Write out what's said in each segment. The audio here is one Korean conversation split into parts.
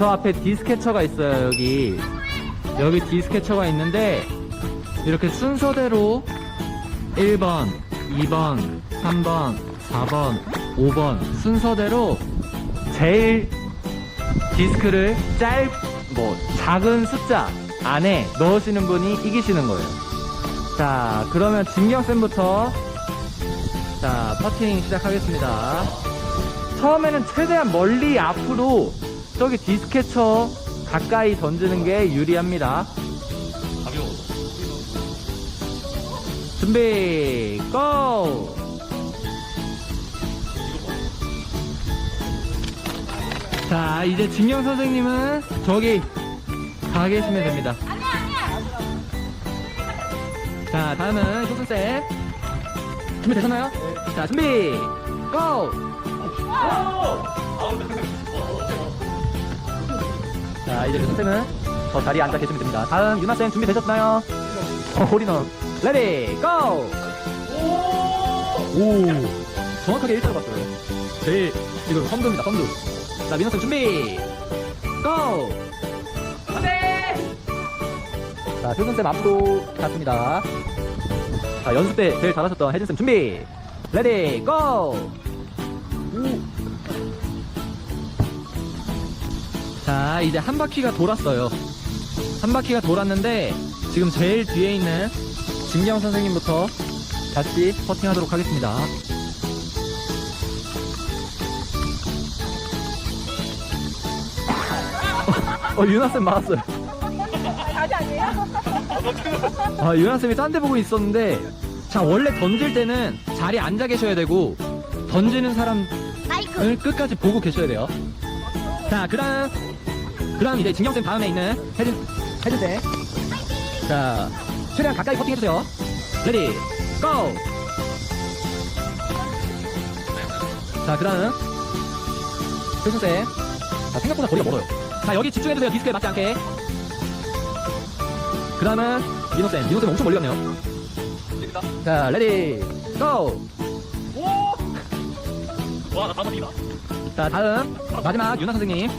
저 앞에 디스캐쳐가 있어요, 여기. 여기 디스캐쳐가 있는데, 이렇게 순서대로 1번, 2번, 3번, 4번, 5번 순서대로 제일 디스크를 짧, 뭐, 작은 숫자 안에 넣으시는 분이 이기시는 거예요. 자, 그러면 진경쌤부터, 자, 퍼팅 시작하겠습니다. 처음에는 최대한 멀리 앞으로 저기 디스캐쳐 가까이 던지는 게 유리합니다. 준비, 고! 자, 이제 진경 선생님은 저기 가 계시면 됩니다. 자, 다음은 효순쌤. 준비되셨나요? 자, 준비, 고! 자, 이제 효순쌤은 저 자리에 앉아 계시면 됩니다. 다음 유나쌤 준비되셨나요? 어, 홀인원. 레디, 고! 오, 정확하게 1차로 봤어요. 제일, 지금 선두입니다, 선두. 자, 민호쌤 준비, 고! 자, 효순쌤 앞으로 갔습니다. 자, 연습 때 제일 잘하셨던 혜진쌤 준비, 레디, 고! 오. 자, 이제 한 바퀴가 돌았어요. 한 바퀴가 돌았는데, 지금 제일 뒤에 있는 진경 선생님부터 다시 퍼팅하도록 하겠습니다. 어, 유나쌤 맞았어요. 아니 아니에요? 아, 유나쌤이 딴 데 보고 있었는데, 자, 원래 던질 때는 자리에 앉아 계셔야 되고, 던지는 사람을 끝까지 보고 계셔야 돼요. 자, 그 다음, 그 다음 이제 진경쌤 다음에 있는 혜진, 혜진쌤. 자, 최대한 가까이 퍼팅 해주세요. 레디, 고! 자, 그 다음, 혜진쌤. 자, 생각보다 거리가 멀어요. 자, 여기 집중해주세요. 디스크에 맞지 않게. 그 다음은 민호쌤. 민호쌤 엄청 멀리 갔네요. 자, 레디, 고! 와, 나 다섯 이다. 자, 다음, 마지막 윤아 선생님.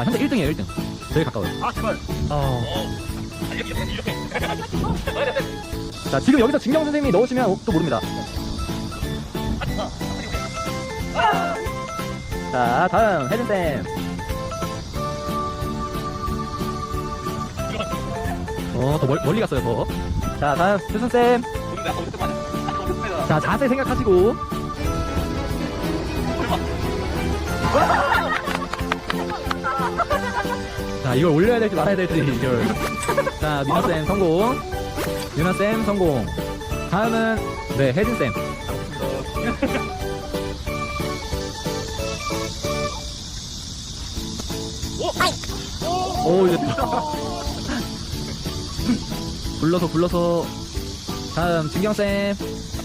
자, 현재 1등이에요, 1등. 제일 가까워요. 아, 제발. 어. 어. 아, 이렇게, 이렇게, 이렇게. 넣어야 돼, 돼. 자, 지금 여기서 진경 선생님이 넣으시면 또 모릅니다. 자, 다음, 혜진쌤. 어, 더 멀, 멀리 갔어요, 더. 자, 다음, 맞아. 맞아. 자, 자세 생각하시고. 자, 이걸 올려야 될지 말아야 될지, 이걸. 자, 민호쌤 성공. 유나쌤 성공. 다음은, 네, 혜진쌤. 오, 이제. 불러서, 불러서. 다음, 진경쌤.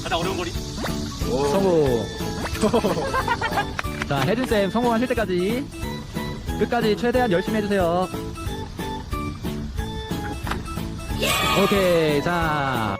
가장 어려운 거리. 성공. 자, 혜진쌤 성공하실 때까지 끝까지 최대한 열심히 해주세요. 오케이, 자.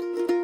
네.